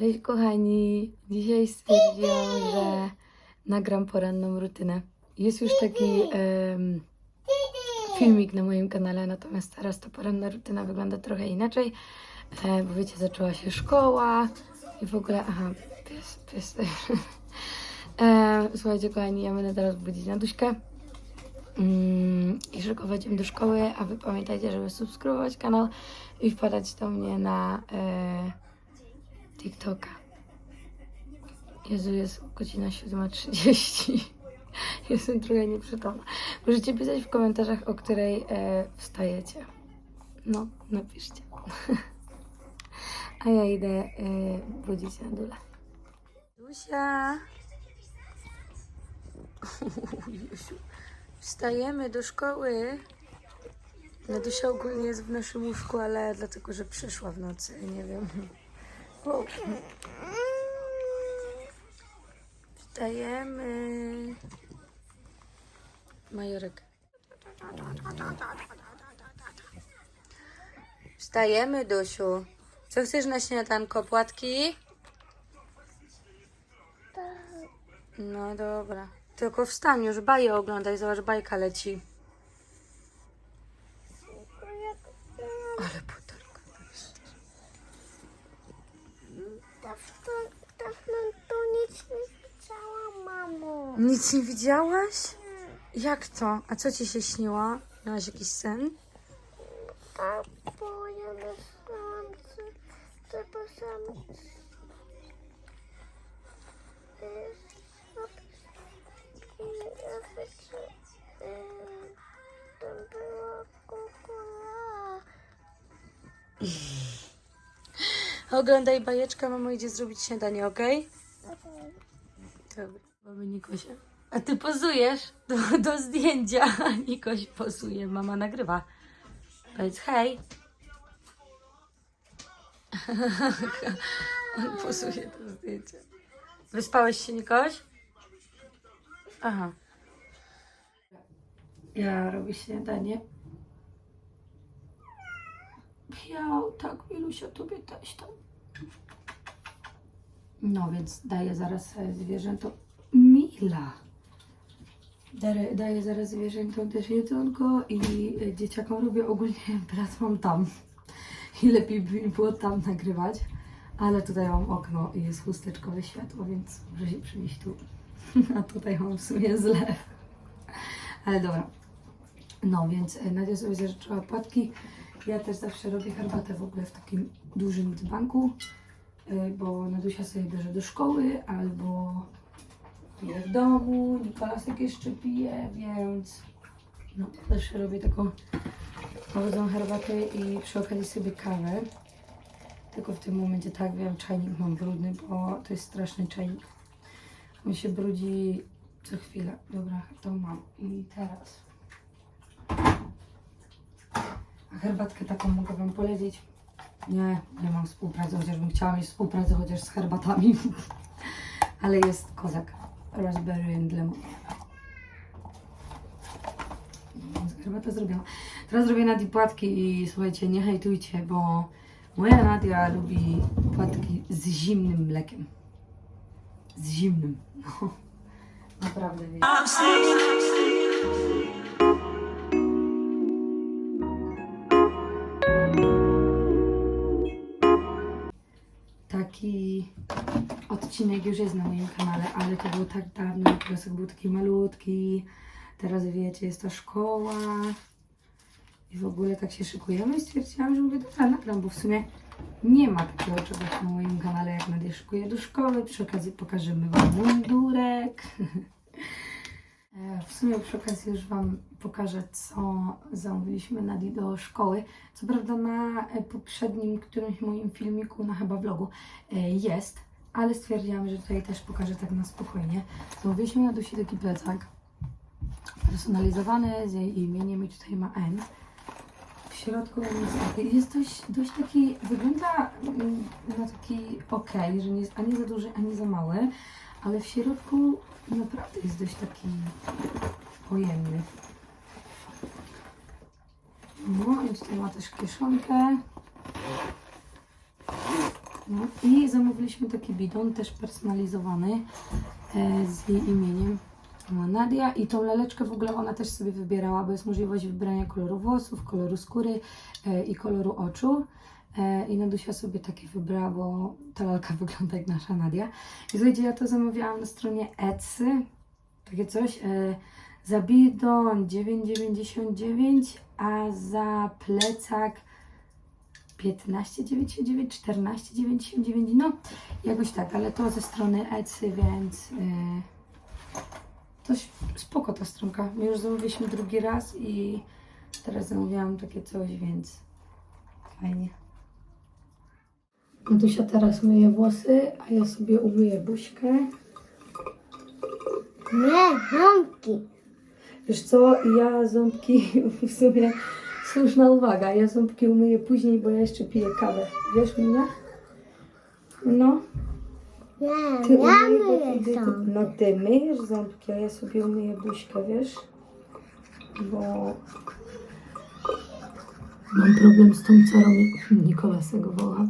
Cześć kochani! Dzisiaj stwierdziłam, że nagram poranną rutynę. Jest już taki em, filmik na moim kanale, natomiast teraz ta poranna rutyna wygląda trochę inaczej, e, bo wiecie, zaczęła się szkoła i w ogóle, aha, pies, pies. e, słuchajcie kochani, ja będę teraz budzić na mm, i szykować ją do szkoły, a wy pamiętajcie, żeby subskrybować kanał i wpadać do mnie na... E, TikToka. Jezu, jest godzina 7.30. Jestem trochę nieprzytomna. Możecie pisać w komentarzach, o której e, wstajecie. No, napiszcie. A ja idę e, budzić na dole. Dusia! Wstajemy do szkoły. Nadusia ogólnie jest w naszym łóżku, ale dlatego, że przyszła w nocy, nie wiem. Wstajemy. Majorek. Wstajemy, Dusiu. Co chcesz na śniadanko? Płatki? No dobra. Tylko wstań już, baję oglądaj, zobacz, bajka leci. Dawno, dawno to nic nie widziałam, mamo. Nic nie widziałaś? Jak to? A co ci się śniło? Miałaś jakiś sen? Tak, bo ja myślałam, że to sam... Tam była kukula. Oglądaj bajeczka, mama idzie zrobić śniadanie, okej? Dobra. Mamy Nikosia. A ty pozujesz do, do zdjęcia. Nikoś pozuje, mama nagrywa. Powiedz hej. On pozuje do zdjęcia. Wyspałeś się, Nikoś? Aha. Ja robię śniadanie. Ja, tak, Milusia, tobie też tam. No więc daję zaraz e, zwierzętom. Mila! Daję, zaraz zwierzętom też jedzonko i e, dzieciakom robię ogólnie brat mam tam. I lepiej by było tam nagrywać. Ale tutaj mam okno i jest chusteczkowe światło, więc może się przynieść tu. A tutaj mam w sumie zlew. Ale dobra. No więc e, Nadia sobie zażyczyła płatki. Ja też zawsze robię herbatę w ogóle w takim dużym dzbanku, y, bo Nadusia sobie bierze do szkoły albo pije w domu, Nikolasek jeszcze pije, więc no, zawsze robię taką małą herbatę i przy okazji sobie kawę. Tylko w tym momencie tak wiem, czajnik mam brudny, bo to jest straszny czajnik. On się brudzi co chwilę. Dobra, to mam. I teraz a herbatkę taką mogę Wam polecić? Nie, nie mam współpracy, chociażbym chciała mieć współpracę chociaż z herbatami. Ale jest kozak. Raspberry and lemon. Herbatę zrobiłam. Teraz zrobię Nadii płatki i słuchajcie, nie hejtujcie, bo moja Nadia lubi płatki z zimnym mlekiem. Z zimnym. No. Naprawdę. Odcinek już jest na moim kanale, ale to było tak dawno, Piosek był taki malutki, teraz wiecie, jest to szkoła. I w ogóle tak się szykujemy. I stwierdziłam, że mówię, dobra, nagram, bo w sumie nie ma takiego czegoś na moim kanale, jak Nadia szykuje do szkoły, przy okazji pokażemy Wam mundurek. E, W sumie przy okazji już Wam pokażę, co zamówiliśmy Nadi do szkoły. Co prawda na e, poprzednim którymś moim filmiku, na chyba vlogu e, jest, ale stwierdziłam, że tutaj też pokażę tak na spokojnie. Zamówiliśmy na Dusi taki plecak personalizowany z jej imieniem i tutaj ma N. W środku jest dość, dość taki, wygląda mm, na taki ok, że nie jest ani za duży, ani za mały, ale w środku naprawdę jest dość taki pojemny. No i tutaj ma też kieszonkę. No. I zamówiliśmy taki bidon, też personalizowany e, z jej imieniem. Nadia i tą laleczkę w ogóle ona też sobie wybierała, bo jest możliwość wybrania koloru włosów, koloru skóry e, i koloru oczu. E, I Nadusia sobie takie wybrała, bo ta lalka wygląda jak nasza Nadia. I słuchajcie, ja to zamawiałam na stronie Etsy, takie coś, e, za bidon 9,99, a za plecak 15,99, 14,99, no jakoś tak, ale to ze strony Etsy, więc yy, coś spoko ta stronka. My już zamówiliśmy drugi raz i teraz zamówiłam takie coś, więc fajnie. Dusia teraz myje włosy, a ja sobie umyję buźkę. Nie, ząbki. Wiesz co, ja ząbki w sumie słuszna uwaga, ja ząbki umyję później, bo ja jeszcze piję kawę. Wiesz mnie? No, Nie, ty ja umyj, bo myję ty, no ty myjesz ząbki, a ja sobie umyję buźkę, wiesz? Bo mam problem z tą cerą. Nikola go woła.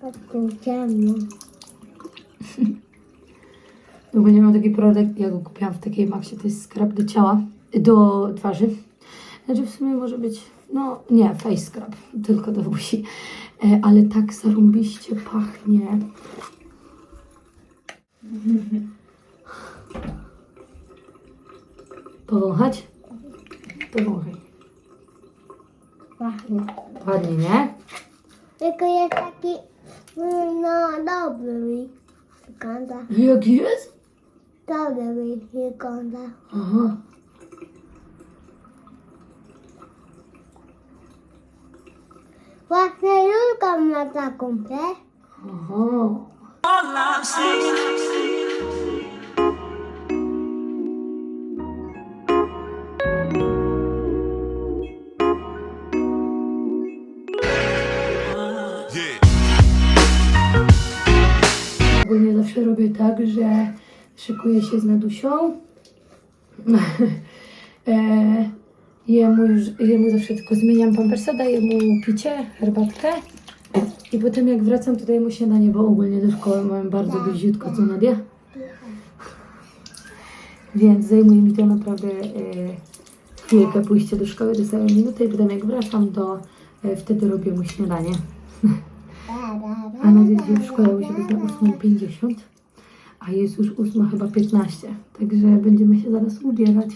Taką ciemną. Ogólnie mam taki produkt, ja go kupiłam w takiej maksie, to jest skrab do ciała, do twarzy. Znaczy w sumie może być, no nie, face scrub, tylko do buzi. E, ale tak zarąbiście pachnie. Powąchać? Powąchaj. Pachnie. Ładnie, nie? Tylko jest taki, no dobry. Wygląda. Jak jest? Dobry wygląda. Aha. Właśnie Julka ma taką, wiesz? Aha. Ogólnie zawsze robię tak, że szykuję się z Nadusią. e, jemu, już, jemu zawsze tylko zmieniam pampersa, daję mu picie, herbatkę. I potem jak wracam, to daję mu śniadanie, bo ogólnie do szkoły mam bardzo bliziutko, co Nadia? Więc zajmuje mi to naprawdę e, chwilkę pójście do szkoły, dostaję minutę i potem jak wracam, to e, wtedy robię mu śniadanie. A na dziś w szkole musi być na 8.50, a jest już 8 chyba 15, także będziemy się zaraz ubierać.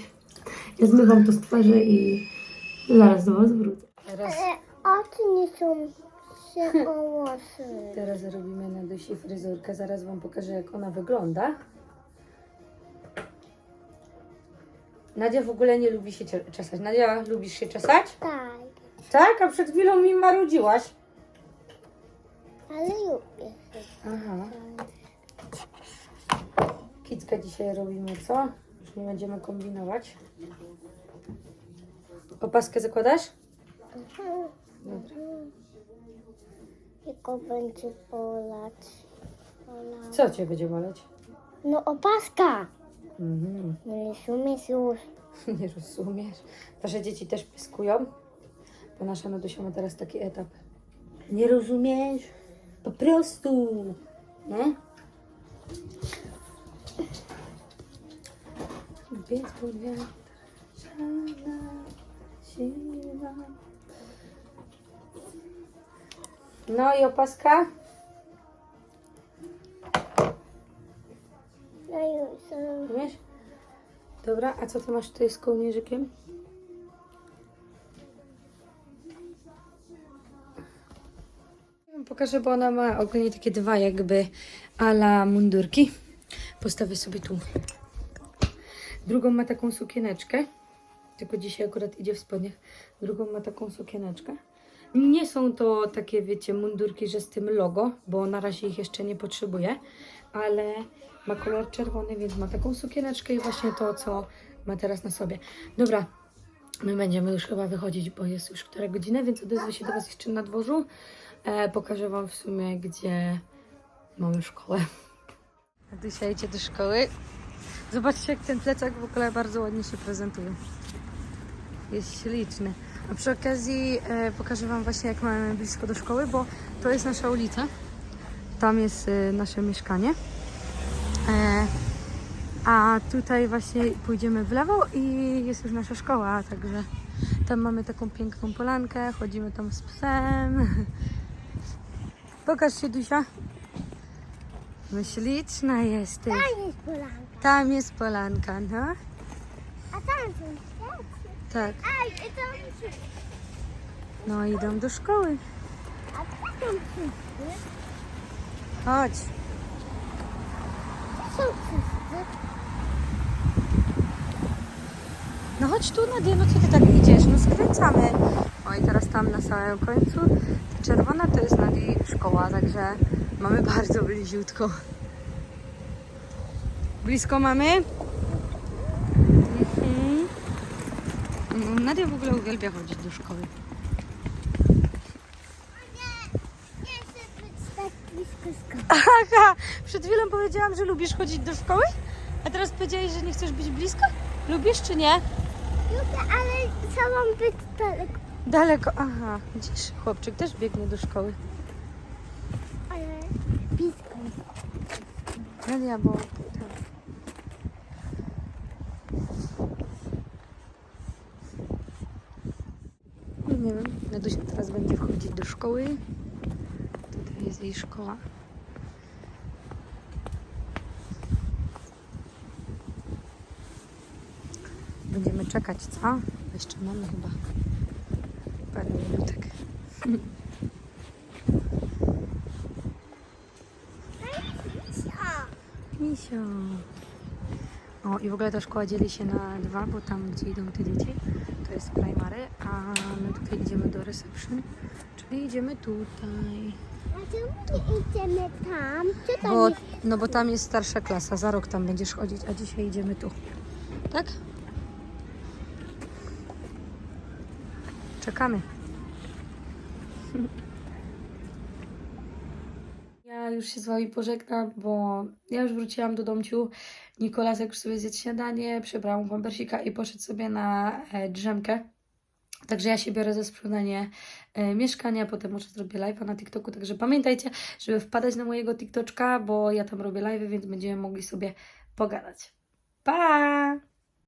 Ja zmywam to z twarzy i zaraz do Was wrócę. Teraz, Oczy nie są się ołosy. teraz robimy na Dusi fryzurkę, zaraz Wam pokażę jak ona wygląda. Nadia w ogóle nie lubi się cie- czesać. Nadia, lubisz się czesać? Tak, Tak, a przed chwilą mi marudziłaś. ale lubię. Aha. Kickę dzisiaj robimy, co? Już nie będziemy kombinować. Opaskę zakładasz? Dobra. Tylko będzie bolać. Co cię będzie boleć? No opaska. Mhm. No nie sumiesz już. Nie rozumiesz. Wasze dzieci też pyskują? Bo nasza Nadusia ma teraz taki etap. Nie rozumiesz? Po prostu. Nie? Szana, siła. No i opaska? No już. Rozumiesz? Dobra, a co ty masz tutaj z kołnierzykiem? Pokażę, bo ona ma ogólnie takie dwa jakby ala mundurki. Postawię sobie tu. Drugą ma taką sukieneczkę. Tylko dzisiaj akurat idzie w spodniach. Drugą ma taką sukieneczkę. Nie są to takie, wiecie, mundurki, że z tym logo, bo na razie ich jeszcze nie potrzebuję, ale ma kolor czerwony, więc ma taką sukieneczkę i właśnie to, co ma teraz na sobie. Dobra, my będziemy już chyba wychodzić, bo jest już która godzina, więc odezwę się do Was jeszcze na dworzu. E, pokażę Wam w sumie, gdzie mamy szkołę. Dzisiaj idzie do szkoły. Zobaczcie, jak ten plecak w ogóle bardzo ładnie się prezentuje. Jest śliczny. A przy okazji e, pokażę Wam właśnie, jak mamy blisko do szkoły, bo to jest nasza ulica. Tam jest e, nasze mieszkanie. E, a tutaj właśnie pójdziemy w lewo i jest już nasza szkoła, także tam mamy taką piękną polankę, chodzimy tam z psem. Pokaż się, Dusia. No śliczna jesteś. Tam jest polanka. Tam jest polanka, no. A tam są. Tak. Aj, i tam są... No idą do szkoły. A tam wszyscy? Chodź. Są wszyscy? No chodź tu, Nadia, no co ty tak idziesz? No skręcamy. O i teraz tam na samym końcu, ta czerwona to jest Nadii szkoła, także mamy bardzo bliziutko. Blisko mamy? Mhm. Nadia w ogóle uwielbia chodzić do szkoły. Nie chcę być tak blisko szkoły. Aha, przed chwilą powiedziałam, że lubisz chodzić do szkoły, a teraz powiedziałeś, że nie chcesz być blisko? Lubisz czy nie? Lubię, ale chciałam być daleko. Daleko, aha, widzisz, chłopczyk też biegnie do szkoły. Ale blisko. Nadia, bo... tak. No nie wiem, Nadusia teraz będzie wchodzić do szkoły. Tutaj jest jej szkoła. Będziemy czekać, co? Jeszcze mamy chyba parę minutek. Misio. O, i w ogóle ta szkoła dzieli się na dwa, bo tam, gdzie idą te dzieci, to jest primary, a my tutaj idziemy do reception, czyli idziemy tutaj. A czemu nie idziemy tam? Co tam Bo, jest? no bo tam jest starsza klasa, za rok tam będziesz chodzić, a dzisiaj idziemy tu. Tak? Czekamy. Już się z Wami pożegnam, bo ja już wróciłam do domciu. Nikolasek już sobie zjadł śniadanie, przebrał pampersika i poszedł sobie na e, drzemkę. Także ja się biorę za sprzątanie e, mieszkania, potem może zrobię live'a na TikToku. Także pamiętajcie, żeby wpadać na mojego TikToczka, bo ja tam robię live'y, więc będziemy mogli sobie pogadać. Pa!